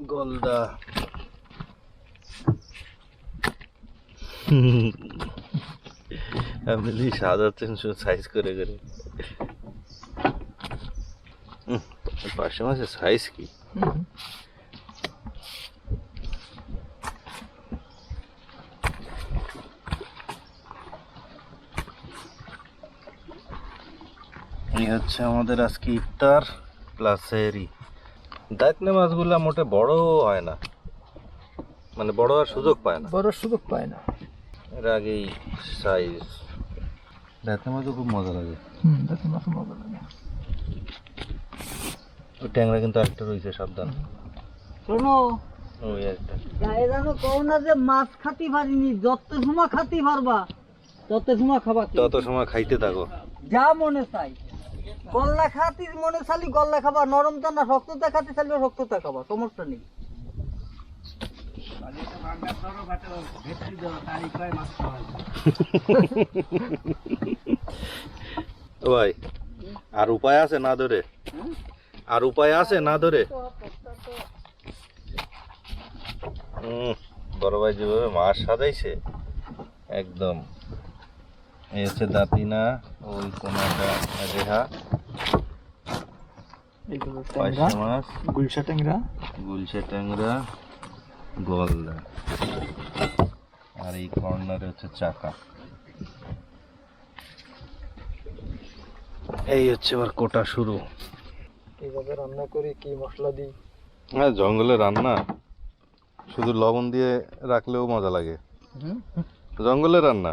গলদা। আপনি সাজাচ্ছেন শুধু সাইজ করে করে। পার্শে মাছের সাইজ কি? হচ্ছে আমাদের আজকে ইফতার প্লাস সেহরি দায়িত্নে মাছগুলো মোটে বড় হয় না। মানে বড় হওয়ার সুযোগ পায় না। বড় সুযোগ পায় না। এর আগেই সাইজ দায়িত্নে মাছও খুব মজা লাগে। হুম দেখতে মাছ মজা লাগে। ওই ট্যাংরা কিন্তু একটা রয়েছে সাবধান। শোনো। ওই একটা গায়ে জানো কও না যে মাছ খাতি পারিনি যত সময় খাতি পারবা তত সময় খাবা? তত সময় খাইতে থাকো। যা মনে চাই। গল্লা খাতি মনে চালি গল্লা খাবা, নরম না শক্ততা খাতি চাইলে শক্ততা খাবা, সমস্যা নেই। ভাই, আর উপায় আছে না ধরে? আর উপায় আছে না ধরে? বড় ভাই যেভাবে মাছ সাজাইছে, একদম। এই হচ্ছে দাঁতিনা ওই কোনাটা রেহা। মাছ। গুলশা ট্যাংরা। গুলশে ট্যাংরা গলদা। আর এই কর্নারে হচ্ছে চাকা। এই হচ্ছে আবার কোটা শুরু। এইভাবে রান্না করি কি মশলা দিই? হ্যাঁ জঙ্গলে রান্না। শুধু লবণ দিয়ে রাখলেও মজা লাগে। জঙ্গলে রান্না।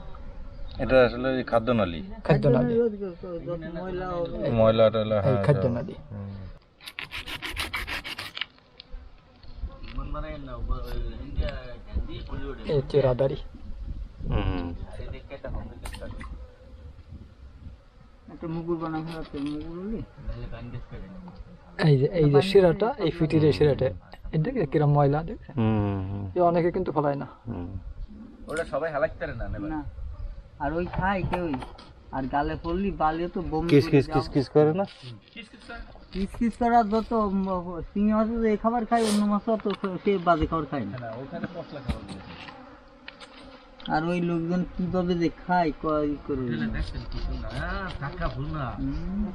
এটা আসলে ওই নালী খাদ্য নালী ময়লা টয়লা এই হ্যাঁ খাদ্য নালী এই চেরাদারি হুম। একটা মুগুর বানা ফেলাতে মুগুর হলি এই যে এই যে শিরাটা এই ফিটির এই শিরাটা এই দেখে কিরম ময়লা দেখে হুম হুম, অনেকে কিন্তু ফলায় না। হুম। না। আর ওই খাই ওই? আর গালে পড়লি বালিও তো বমি কিস করে কিস কিস কিস করে না? কিস কিস করার যত সিংহ মাছ এই খাবার খায় অন্য মাছ তো সে বাজে খাবার খায় না। আর ওই লোকজন কীভাবে যে খায় কয় করে হুম।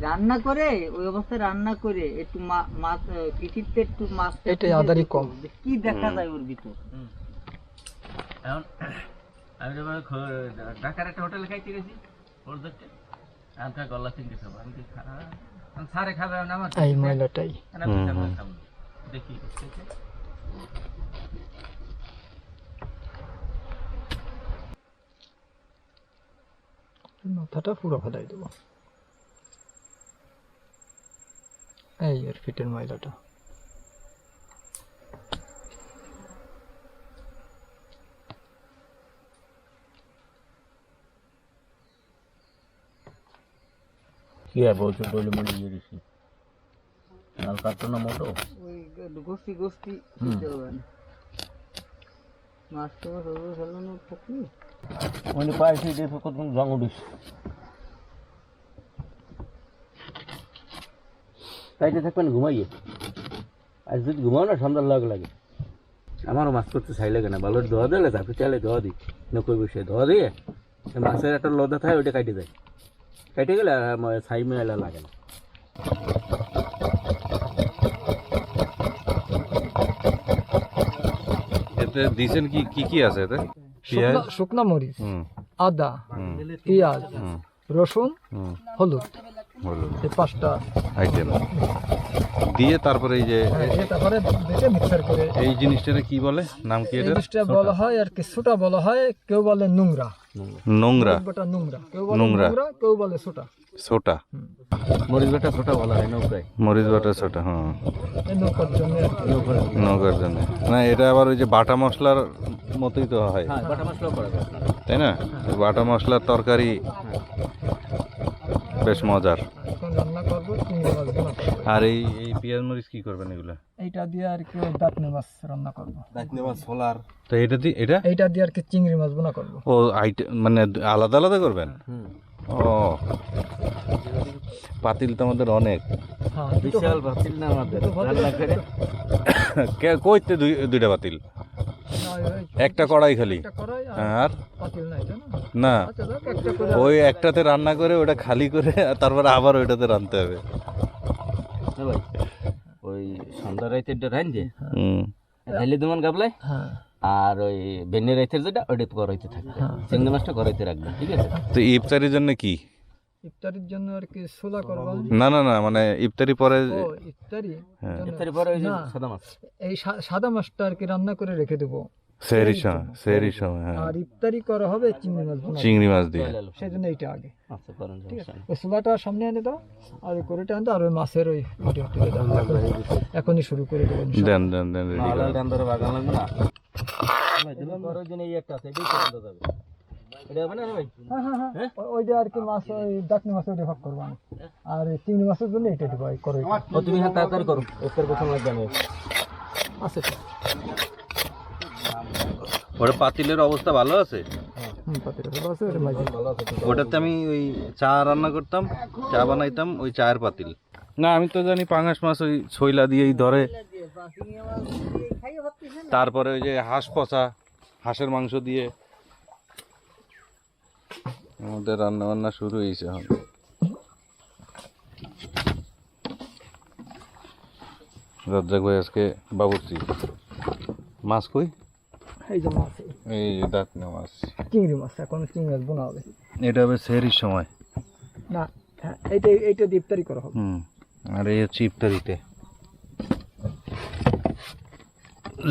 রান্না করে ওই অবস্থায় রান্না করে একটু মাছ পিঠিতে একটু মাছ এটাই আদারি কম। কি দেখা যায় ওর ভিতর। এখন আমি যখন ঢাকার একটা হোটেলে খাইতে গেছি ওর দেখতে আমি কা গলা চিনতে খাব আমি কি খা আমি সারে খাবে আমার এই ময়লাটাই। আমি দেখি। মাথাটা পুরো ফেলাই দেবো। এই এর ফিটের ময়লাটা। কি আর বলছো, বলে মনে ইয়ে দিছি। আর কাটতো না মোটো? গোষ্ঠী গোষ্ঠী মাছ তো ফেলানো মানে পাইছি দেখো কত জং উঠিস তাইতে থাকবেন ঘুমাইয়ে। আর যদি ঘুমাও না সন্ধ্যার লাগ লাগে। আমারও মাছ করতে চাই লাগে না ভালো ধোয়া দিলে তারপরে চাইলে ধোয়া দিই। না কই বসে ধোয়া দিয়ে মাছের একটা লদা থাকে ওইটা কাটে যায় কেটে গেলে আর ছাই মেলা লাগে না। এতে দিছেন কি কি কি আছে এতে? শুকনা শুকনা মরিচ আদা পেঁয়াজ রসুন হলুদ। হলুদ। এই পাঁচটা। আইটেম। দিয়ে তারপরে এই যে হ্যাঁ, তারপরে বেটে মিক্সার করে। এই জিনিসটারে কি বলে? নাম কি এটা জিনিসটা বলা হয় আর কি সুটা বলা হয় কেউ বলে নোংরা। নোংরা। গোটা নোংরা। কেউ বলে নোংরা। কেউ বলে সুটা সোটা মরিচ বাটা ছোটা বলা হয় নৌকায়। মরিচ বাটা সোটা হ্যাঁ। নৌকার জন্য নৌকার জন্য। না এটা আবার ওই যে বাটা মশলার মতোই তো হয়। হ্যাঁ বাটা মশলাও করা তাই না? বাটা মশলার তরকারি বেশ মজার। রান্না করব আর এই এই পেঁয়াজ মরিচ কি করবেন এগুলা? এইটা দিয়ে আর কি ওই দাঁতনে মাছ রান্না করব। দাঁতনে মাছ করব তো এটা দিয়ে এটা? এইটা দিয়ে আর কি চিংড়ি মাছ বোনা করব। ও আইটেম মানে আলাদা আলাদা করবেন? হুম। ও। পাতিল তো আমাদের অনেক। হ্যাঁ বিশাল বাতিল না আমাদের রান্না করে। কে- কইতে দুই দুইটা পাতিল? একটা কড়াই খালি। আর আর? পাতিল না? আচ্ছা ওই একটাতে রান্না করে ওটা খালি করে আর তারপরে আবার ওইটাতে রাঁধতে হবে। না ভাই ওই সন্ধ্যা রাইতের ডা রাইন যে? হুম। দুমান গাবলাই হ্যাঁ। আর ওই বেনের রাইতের যেটা ওইটা থাকবে। চিংড়ি মাছটা করাইতে রাখবে ঠিক আছে? তো ইফতারির জন্য কি? ইফতারির জন্য আর কি সোলা করব? না না না মানে ইফতারি পরে ইফতারি? হ্যাঁ। ইফতারি পরে ওই সাদা মাছ। এই সাদা মাছটা আর কি রান্না করে রেখে দেবো। সেহরির সময় হ্যাঁ। আর ইফতারি করা হবে চিংড়ি মাছ চিংড়ি মাছ দিয়ে। সেই জন্য এইটা আগে। আচ্ছা আছে। সোলাটা সামনে এনে দাও আর ওই করেটা আনতে আর ওই মাছের ওই ভিডিও এখনই শুরু করে দেবো দেন দেন দেন না, করে। আলাদা আন্দারে বাগান লাগবে না? জন্য এই একটা আছে, এটাই করে আনতে এটা হবে না ভাই? হ্যাঁ হ্যাঁ হ্যাঁ। ওইটা আর কি মাছ ওই ডাকনি মাছ ওইটা ভাগ করব আমি। আর চিংড়ি মাছের জন্য এটা দেবো করো তুমি হ্যাঁ তাড়াতাড়ি করো। এর লাগবে আছে। ওটা পাতিলের অবস্থা ভালো আছে? ওটাতে আমি ওই চা রান্না করতাম চা বানাইতাম ওই চায়ের পাতিল। না আমি তো জানি পাঙাশ মাছ ওই ছইলা দিয়েই ধরে। তারপরে ওই যে হাঁস পচা হাঁসের মাংস দিয়ে। আমাদের রান্না বান্না শুরু হয়েছে এখন। রাজ্জাক ভাই আজকে বাবুর্চি। মাছ কই? এই যে মাছ। এই যে ডাকনা মাছ। চিংড়ি মাছ এখন চিংড়ি মাছ বোনা হবে। এটা হবে সেহরির সময়। না হ্যাঁ এইটা এইটা দিয়ে ইফতারি করা হবে। হুম আর এই হচ্ছে ইফতারিতে।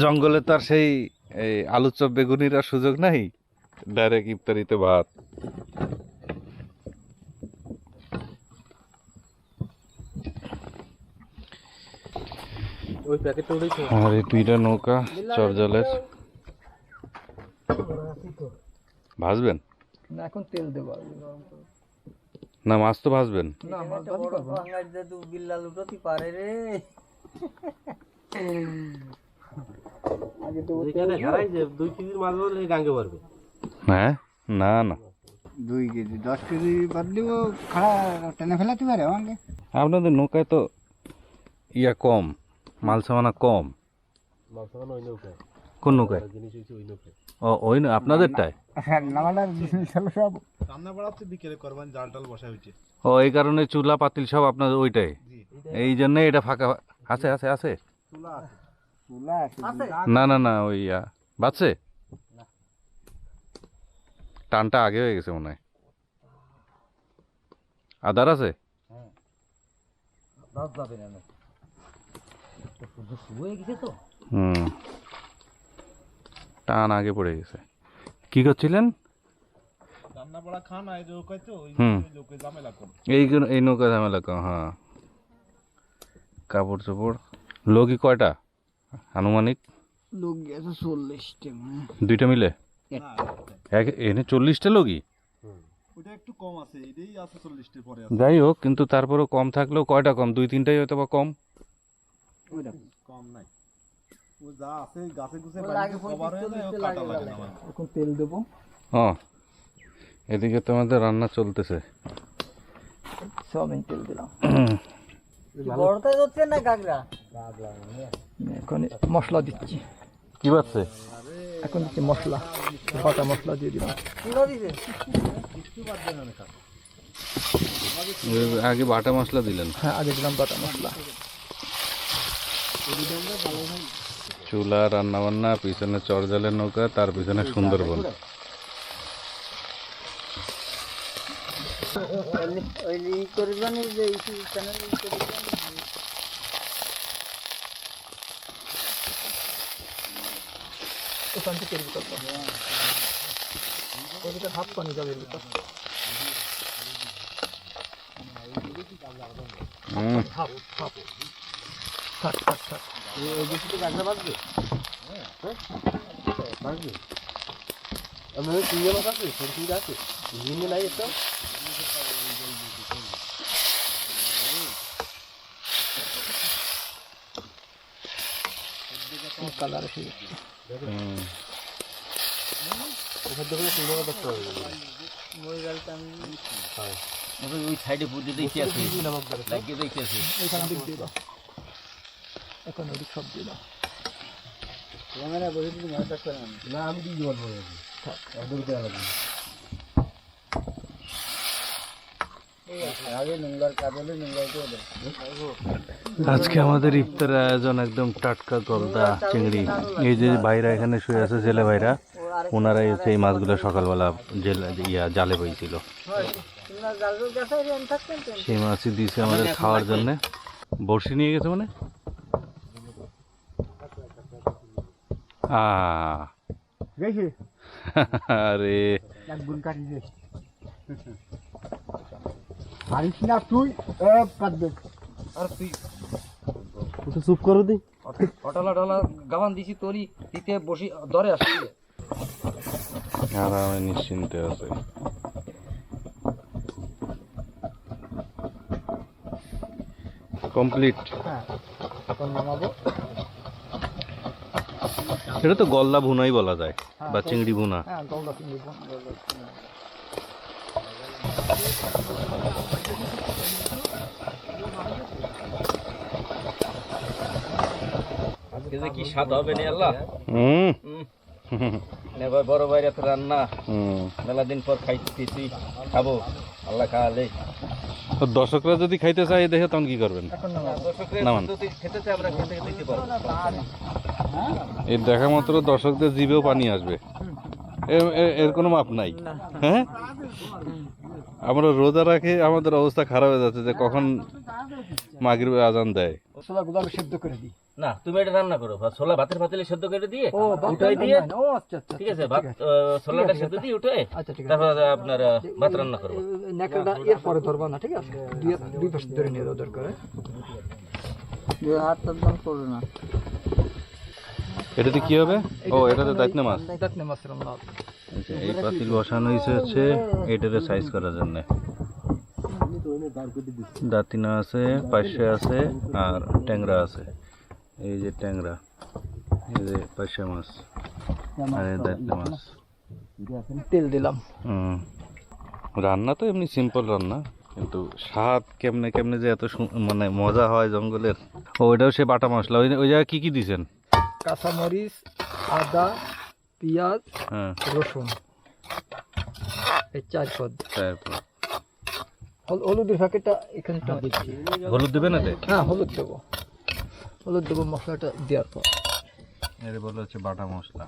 জঙ্গলে তো আর সেই এই আলু চপ বেগুনির আর সুযোগ নাই ডাইরেক্ট ইফতারিতে ভাত। আর এই দুইটা নৌকা চরজলের। ভাজবেন? না এখন তেল দেবো। না মাছ তো ভাজবেন। না মাছ ভাজি বড় করব। না। বাঙালি দাদু বিল্লাল উঠতে পারে রে। আগে তো যেখানে হারাই যে দুই কেজির মাছ বলে গাঙ্গে পারবে হ্যাঁ? না না। দুই কেজি দশ কেজি বাদ দিব খাড়া টেনে ফেলাতে পারে আমাকে। আপনাদের নৌকায় তো ইয়া কম মাল সামানা কম। মাছ মানে ওই নৌকায়। কোন নৌকায় ও ওই নৌ- আপনাদেরটায় সব ও এই কারণে চুলা পাতিল সব আপনাদের ওইটাই? এই জন্য এটা ফাঁকা আছে আছে আছে? চুলা আছে। আছে। না না না ওই টানটা আগে হয়ে গেছে মনে হয়। আদার আছে? তো। হুম। টান আগে পড়ে গেছে। কি করছিলেন? হুম। এই এই নৌকা ঝামেলা কম হ্যাঁ। কাপড় চোপড়। লোকই কয়টা? আনুমানিক? লোক গেছে চল্লিশটা দুইটা মিলে? এক এনে চল্লিশটা লোকই যাই হোক কিন্তু তারপরেও কম থাকলেও কয়টা কম? দুই তিনটাই হয়তো বা কম। লাগে। এখন তেল দেবো। ও এদিকে তো আমাদের রান্না চলতেছে। সয়াবিন তেল দিলাম। বড়টা হচ্ছে না গাগরা? এখন মশলা দিচ্ছি। কি বাজছে? এখন দিচ্ছি মশলা বাটা মশলা দিয়ে দিলাম। আগে বাটা মশলা দিলেন। হ্যাঁ আগে দিলাম বাটা মশলা। চুলা রান্নাবান্না পিছনে চরজালের নৌকা তার পিছনে সুন্দরবন। ওখান পানি যাবে থাক থাক থাক ওই বেশি তো কাঁকড়া বাঁচবে হ্যাঁ বাঁচবে আপনাদের চিংড়ি মাছ আছে ছোট চিংড়ি গেছে হুম। ওই সাইডে পুজো দেখতে আছে লাগিয়ে দেখতে আছে দিয়ে দাও এখন ওদিক সব দিয়ে দাও না আমি আজকে আমাদের ইফতার আয়োজন একদম টাটকা গলদা চিংড়ি। এই যে ভাইরা এখানে শুয়ে আছে জেলে ভাইরা ওনারা এসে এই মাছগুলো সকালবেলা জেলে ইয়া জালে বইছিল। সেই মাছই দিয়েছে আমাদের খাওয়ার জন্য। বড়শি নিয়ে গেছে মানে আ দেখি আরে। এক গুণ কাটি দে পারিস না তুই এ কাটবে। চুপ করো দি। অটলা টলা গাবান দিছি তরি দিতে বসি ধরে আসি আরামে নিশ্চিন্তে আছে। কমপ্লিট। হ্যাঁ এখন নামাবো। এটা তো গলদা ভুনাই বলা যায় বা চিংড়ি ভুনা। হ্যাঁ কি স্বাদ হবে নি আল্লাহ? হুম। ভাই বড় রান্না। হুম। মেলা দিন পর খাইতেছি খাব। আল্লাহ খাওয়ালে। দর্শকরা যদি খাইতে চায় দেখে তখন কি করবেন? খেতে চায় আমরা খেতে দিতে পারব। এর দেখা মাত্র দর্শকদের জিভেও পানি আসবে। এর- কোনো মাপ নাই। হ্যাঁ? আমরা রোজা রাখে আমাদের অবস্থা খারাপ হয়ে যাচ্ছে যে কখন মাগরিব আজান দেয়। মশলা গুলো আমি সেদ্ধ করে দিই। না তুমি এটা রান্না করো। ছোলা ভাতের পাতিলে সেদ্ধ করে দিয়ে উঠাই দিয়ে ও আচ্ছা আচ্ছা ঠিক আছে ভাত ছোলাটা সেদ্ধ দিয়ে উঠে আচ্ছা ঠিক আছে। তারপর আপনার ভাত রান্না করব। নেকড়াটা এর পরে ধরবা না ঠিক আছে? দুই দুই পাশে ধরে নিয়ে দরকার দুই হাত না। এটাতে কি হবে? ও এটাতে দায়িত্ব মাছ দাঁত নে মাছ। আচ্ছা, এই পাতিল বসানো হয়েছে হচ্ছে এটারে সাইজ করার জন্য। দাতিনা আছে পাশে আছে আর ট্যাংরা আছে। এই যে ট্যাংরা এই যে পাশে মাছ আর দায়িত্ব মাছ। তেল দিলাম। হুম। রান্না তো এমনি সিম্পল রান্না কিন্তু স্বাদ কেমনে কেমনে যে এত মানে মজা হয় জঙ্গলের। ও ওইটাও সে বাটা মশলা। ওই ওই জায়গায় কী কী দিছেন? কাঁচামরিচ আদা পেঁয়াজ হ্যাঁ। রসুন। এই চার পদ। হলুদের প্যাকেটটা এখানে দিচ্ছি। হলুদ দেবে না হ্যাঁ হলুদ দেবো। হলুদ দেবো মশলাটা দেওয়ার পর। এর বলে হচ্ছে বাটা মশলা।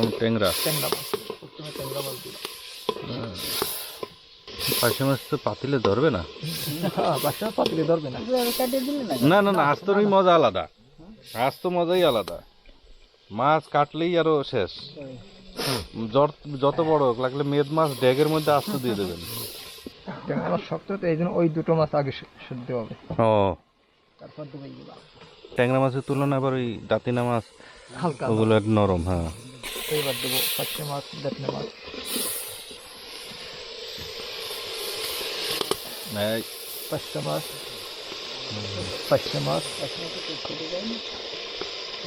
প্রথম ট্যাংরা। ট্যাংরা মাছ প্রথমে ট্যাংরা মাছ দিলাম। পাশে মাছ তো পাতিলে ধরবে না? হ্যাঁ বাসা পাতিলে ধরবে না। না না না না আস্তরই মজা আলাদা। আজ তো মজাই আলাদা। মাছ কাটলেই আরও শেষ। যত- বড় হোক লাগলে মেদ মাছ ড্যাগের মধ্যে আস্ত দিয়ে দেবেন। ট্যাংরা মাছ শক্ত তো এই জন্য ওই দুটো মাছ আগে সেদ্ধ হবে। ও। তারপর ট্যাংরা মাছের তুলনায় আবার ওই দাঁতিনা মাছ হালকা ওগুলো নরম হ্যাঁ। এইবার দেবো পাঁচটা মাছ দেখনে মাছ এই, পাঁচটা মাছ পাঁচটা মাছ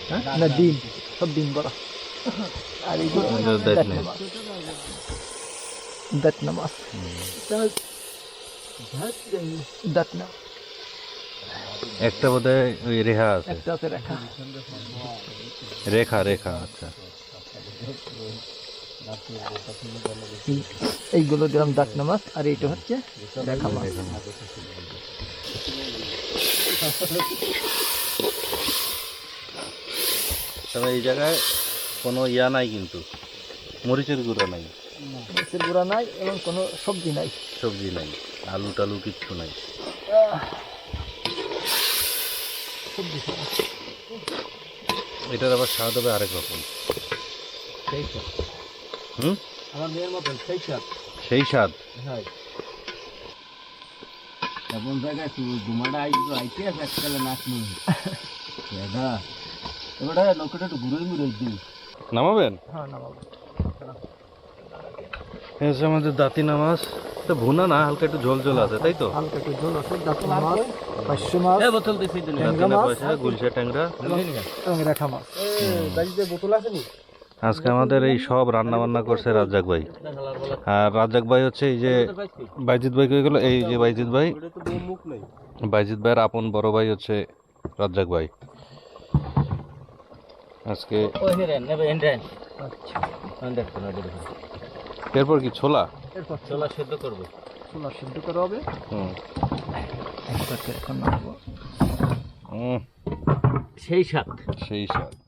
হ্যাঁ? না ডিম সব ডিম বড়া আর এই এটা দেখনে। মাছ দাতনা মাছ দাতনা একটা বোধ হয় ওই রেখা আছে একটা আছে রেখা রেখা রেখা আচ্ছা এই- এইগুলো দিলাম দাতনা মাছ আর এইটা হচ্ছে রেখা মাছ তবে এই জায়গায় কোনো ইয়া নাই কিন্তু মরিচের গুঁড়ো নাই। মরিচের গুঁড়া নাই এবং কোনো সবজি নাই। সবজি নাই আলু টালু কিচ্ছু নাই। এটার আবার স্বাদ হবে আরেক রকম। হুম? আমার মেয়ের মতন সেই সাত সেই স্বাদ? হ্যাঁ। এমন জায়গায় ঘুমাটা আইতো আইতে এককালে নাচ নেই। দাদা এবারে নৌকাটা একটু ঘুরে নামাবেন? হ্যাঁ আমাদের দাঁতি নামাজ। তো ভুনা না হালকা একটু ঝোল ঝোল আছে তাই তো? হালকা একটু ঝোল আছে দাঁত মাছ পাঁচশো মাছ এ বোতল দিছি দিন ট্যাংরা মাছ। গুলশা ট্যাংরা। বোতল আছে নি? আজকে আমাদের এই সব রান্না বান্না করছে রাজ্জাক ভাই। আর রাজ্জাক ভাই হচ্ছে এই যে বাইজিৎ ভাই কয়ে গেল? এই যে বাইজিৎ ভাই। বাইজিৎ ভাইয়ের আপন বড় ভাই হচ্ছে রাজ্জাক ভাই। আজকে আচ্ছা এরপর কি ছোলা? এরপর চলা সেদ্ধ করবে। ছোলা সিদ্ধ করা হবে। হুম। সেই সাত সেই স্বাদ।